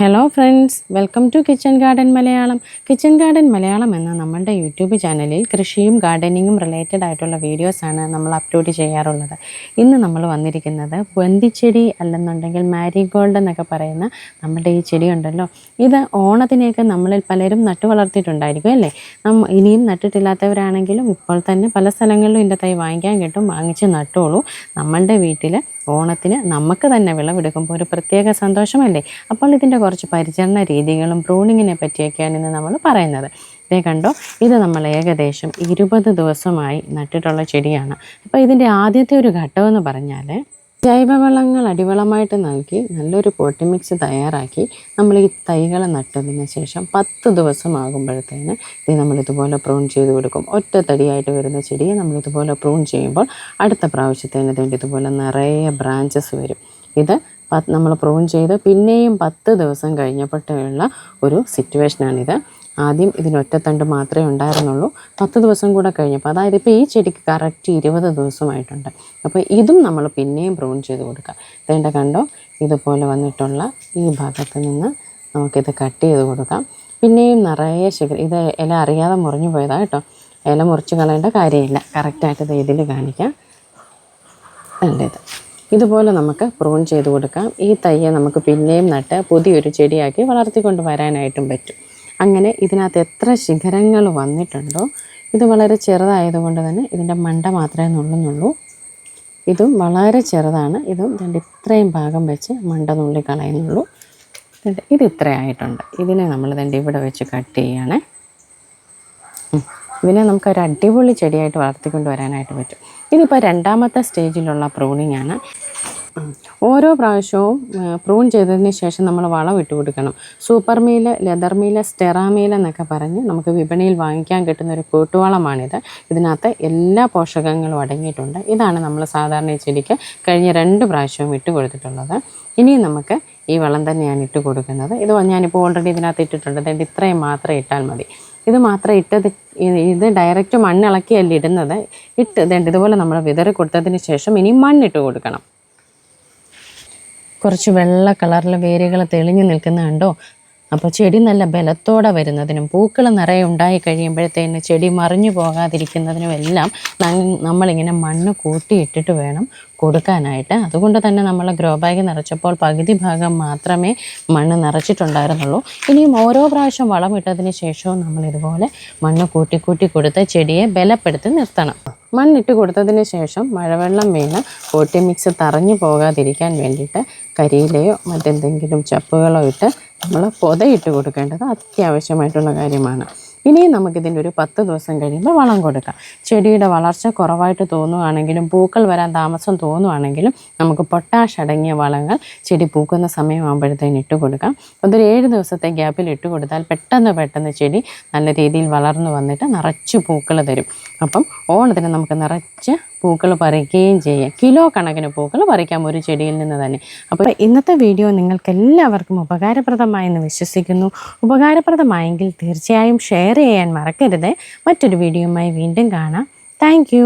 Hello friends welcome to kitchen garden Malayalam kitchen garden Malayalam എന്ന നമ്മുടെ YouTube ചാനലിൽ കൃഷിയും ഗാർഡനിങ്ങും റിലേറ്റഡ് ആയിട്ടുള്ള വീഡിയോസാണ് നമ്മൾ അപ്ലോഡ് ചെയ്യാറുള്ളത്. ഇന്ന് നമ്മൾ വന്നിരിക്കുന്നത് ബന്തിച്ചെടി അല്ലെന്നുണ്ടെങ്കിൽ മാരിഗോൾഡ് എന്നൊക്കെ പറയുന്ന നമ്മുടെ ഈ ചെടി ഉണ്ടല്ലോ. ഇത് ഓണത്തിനെയൊക്കെ നമ്മളിൽ പലരും നട്ടു വളർത്തിയിട്ടുണ്ടായിരിക്കും അല്ലേ? നമ്മ ഇനിയും നട്ടിട്ടില്ലാത്തവരാണെങ്കിലും ഇപ്പോൾ തന്നെ പല സ്ഥലങ്ങളിലും ഇതിന്റെ തൈ വാങ്ങിക്കാൻ കിട്ടും വാങ്ങിച്ച് നട്ടോളൂ. നമ്മളുടെ വീട്ടിൽ ഓണത്തിന് നമുക്ക് തന്നെ വിളവെടുക്കുമ്പോൾ ഒരു പ്രത്യേക സന്തോഷമല്ലേ? അപ്പോൾ ഇതിന്റെ കുറച്ച് പരിചരണ രീതികളും പ്രൂണിങ്ങിനെ പറ്റിയൊക്കെയാണ് ഇന്ന് നമ്മൾ പറയുന്നത്. ഇതേ കണ്ടോ ഇത് നമ്മൾ ഏകദേശം ഇരുപത് ദിവസമായി നട്ടിട്ടുള്ള ചെടിയാണ്. അപ്പോൾ ഇതിന്റെ ആദ്യത്തെ ഒരു ഘട്ടമെന്ന് പറഞ്ഞാൽ ജൈവവളങ്ങൾ അടിവളമായിട്ട് നൽകി നല്ലൊരു പോട്ടി മിക്സ് തയ്യാറാക്കി നമ്മൾ ഈ തൈകൾ നട്ടതിന് ശേഷം പത്ത് ദിവസമാകുമ്പോഴത്തേന് ഇത് നമ്മൾ ഇതുപോലെ പ്രൂൺ ചെയ്ത് കൊടുക്കും. ഒറ്റ തടിയായിട്ട് വരുന്ന ചെടിയെ നമ്മൾ ഇതുപോലെ പ്രൂൺ ചെയ്യുമ്പോൾ അടുത്ത പ്രാവശ്യത്തേന് വേണ്ടി ഇതുപോലെ നിറയെ ബ്രാഞ്ചസ് വരും. ഇത് നമ്മൾ പ്രൂൺ ചെയ്ത് പിന്നെയും പത്ത് ദിവസം കഴിഞ്ഞപ്പോഴുള്ള ഒരു സിറ്റുവേഷനാണിത് ആദ്യം ഇതിനൊറ്റത്തണ്ട് മാത്രമേ ഉണ്ടായിരുന്നുള്ളൂ. പത്ത് ദിവസം കൂടെ കഴിഞ്ഞപ്പോൾ അതായത് ഇപ്പോൾ ഈ ചെടിക്ക് കറക്റ്റ് ഇരുപത് ദിവസമായിട്ടുണ്ട്. അപ്പോൾ ഇതും നമ്മൾ പിന്നെയും പ്രൂൺ ചെയ്ത് കൊടുക്കുക വേണ്ട കണ്ടോ? ഇതുപോലെ വന്നിട്ടുള്ള ഈ ഭാഗത്ത് നിന്ന് നമുക്കിത് കട്ട് ചെയ്ത് കൊടുക്കാം. പിന്നെയും നിറയെ ശിഖര ഇത് ഇല അറിയാതെ മുറിഞ്ഞു പോയതാണ് കേട്ടോ. ഇല മുറിച്ച് കളയേണ്ട കാര്യമില്ല. കറക്റ്റായിട്ട് ഇത് ഇതിൽ കാണിക്കാം. വേണ്ടത് ഇതുപോലെ നമുക്ക് പ്രൂൺ ചെയ്ത് കൊടുക്കാം. ഈ തയ്യെ നമുക്ക് പിന്നെയും നട്ട് പുതിയൊരു ചെടിയാക്കി വളർത്തിക്കൊണ്ട് വരാനായിട്ടും പറ്റും. അങ്ങനെ ഇതിനകത്ത് എത്ര ശിഖരങ്ങൾ വന്നിട്ടുണ്ടോ? ഇത് വളരെ ചെറുതായതുകൊണ്ട് തന്നെ ഇതിന്റെ മണ്ട മാത്രമേ നുള്ളുന്നുള്ളൂ. ഇതും വളരെ ചെറുതാണ്. ഇതും രണ്ട് ഇത്രയും ഭാഗം വെച്ച് മണ്ട നുള്ളി കളയുന്നുള്ളൂ ഇത് ഇത് ഇത്രയായിട്ടുണ്ട്. ഇതിനെ നമ്മൾ തന്റെ ഇവിടെ വെച്ച് കട്ട് ചെയ്യണേ. ഇതിനെ നമുക്ക് ഒരു അടിപൊളി ചെടിയായിട്ട് വളർത്തിക്കൊണ്ട് വരാനായിട്ട് പറ്റും. ഇതിപ്പോൾ രണ്ടാമത്തെ സ്റ്റേജിലുള്ള പ്രൂണിങ് ആണ്. ഓരോ പ്രാവശ്യവും പ്രൂൺ ചെയ്തതിന് ശേഷം നമ്മൾ വളം ഇട്ട് കൊടുക്കണം. സൂപ്പർ മീൽ ലെതർ മീൽ സ്റ്റെറാമീൽ എന്നൊക്കെ പറഞ്ഞ് നമുക്ക് വിപണിയിൽ വാങ്ങിക്കാൻ കിട്ടുന്ന ഒരു കൂട്ടുവളമാണിത്. ഇതിനകത്ത് എല്ലാ പോഷകങ്ങളും അടങ്ങിയിട്ടുണ്ട്. ഇതാണ് നമ്മൾ സാധാരണ ചെടിക്ക് കഴിഞ്ഞ രണ്ട് പ്രാവശ്യവും ഇട്ട് കൊടുത്തിട്ടുള്ളത്. ഇനിയും നമുക്ക് ഈ വളം തന്നെയാണ് ഇട്ട് കൊടുക്കുന്നത്. ഇത് ഞാനിപ്പോൾ ഓൾറെഡി ഇതിനകത്ത് ഇട്ടിട്ടുണ്ട്. അതുകൊണ്ട് ഇത്രയും മാത്രം ഇട്ടാൽ മതി. ഇത് മാത്രം ഇട്ടത് ഇത് ഡയറക്റ്റ് മണ്ണിളക്കിയല്ല ഇടുന്നത്? ഇട്ട് ഇതുപോലെ നമ്മൾ വിതറി കൊടുത്തതിന് ശേഷം ഇനി മണ്ണിട്ട് കൊടുക്കണം. കുറച്ച് വെള്ള കളറിലെ വേരുകൾ തെളിഞ്ഞു നിൽക്കുന്ന കണ്ടോ അപ്പോൾ ചെടി നല്ല ബലത്തോടെ വരുന്നതിനും പൂക്കൾ നിറയെ ഉണ്ടായി കഴിയുമ്പോഴത്തേന് ചെടി മറിഞ്ഞു പോകാതിരിക്കുന്നതിനും എല്ലാം നമ്മളിങ്ങനെ മണ്ണ് കൂട്ടിയിട്ടിട്ട് വേണം കൊടുക്കാനായിട്ട്. അതുകൊണ്ട് തന്നെ നമ്മൾ ഗ്രോ ബാഗ് നിറച്ചപ്പോൾ പകുതി ഭാഗം മാത്രമേ മണ്ണ് നിറച്ചിട്ടുണ്ടായിരുന്നുള്ളൂ. ഇനിയും ഓരോ പ്രാവശ്യം വളമിട്ടതിന് ശേഷവും നമ്മൾ ഇതുപോലെ മണ്ണ് കൂട്ടി കൂട്ടി കൊടുത്ത് ചെടിയെ ബലപ്പെടുത്തി നിർത്തണം. മണ്ണിട്ട് കൊടുത്തതിന് ശേഷം മഴവെള്ളം വീണ് കോട്ടി മിക്സ് തറഞ്ഞു പോകാതിരിക്കാൻ വേണ്ടിയിട്ട് കരിയിലയോ മറ്റെന്തെങ്കിലും ചപ്പുകളോ ഇട്ട് നമ്മൾ പൊതയിട്ട് കൊടുക്കേണ്ടത് അത്യാവശ്യമായിട്ടുള്ള കാര്യമാണ്. ഇനിയും നമുക്കിതിന്റെ ഒരു പത്ത് ദിവസം കഴിയുമ്പോൾ വളം കൊടുക്കാം. ചെടിയുടെ വളർച്ച കുറവായിട്ട് തോന്നുകയാണെങ്കിലും പൂക്കൾ വരാൻ താമസം തോന്നുകയാണെങ്കിലും നമുക്ക് പൊട്ടാഷ് അടങ്ങിയ വളങ്ങൾ ചെടി പൂക്കുന്ന സമയമാകുമ്പോഴത്തേന് ഇട്ട് കൊടുക്കാം. അതൊരു ഏഴ് ദിവസത്തെ ഗ്യാപ്പിൽ ഇട്ട് കൊടുത്താൽ പെട്ടെന്ന് പെട്ടെന്ന് ചെടി നല്ല രീതിയിൽ വളർന്നു വന്നിട്ട് നിറച്ച് പൂക്കൾ തരും. അപ്പം ഓണത്തിന് നമുക്ക് നിറച്ച് പൂക്കൾ പറിക്കുകയും ചെയ്യാം. കിലോ കണക്കിന് പൂക്കൾ പറിക്കാം ഒരു ചെടിയിൽ നിന്ന് തന്നെ. അപ്പോൾ ഇന്നത്തെ വീഡിയോ നിങ്ങൾക്ക് എല്ലാവർക്കും ഉപകാരപ്രദമായെന്ന് വിശ്വസിക്കുന്നു. ഉപകാരപ്രദമായെങ്കിൽ തീർച്ചയായും ചെയ്യാൻ മറക്കരുത്. മറ്റൊരു വീഡിയോയുമായി വീണ്ടും കാണാം. താങ്ക്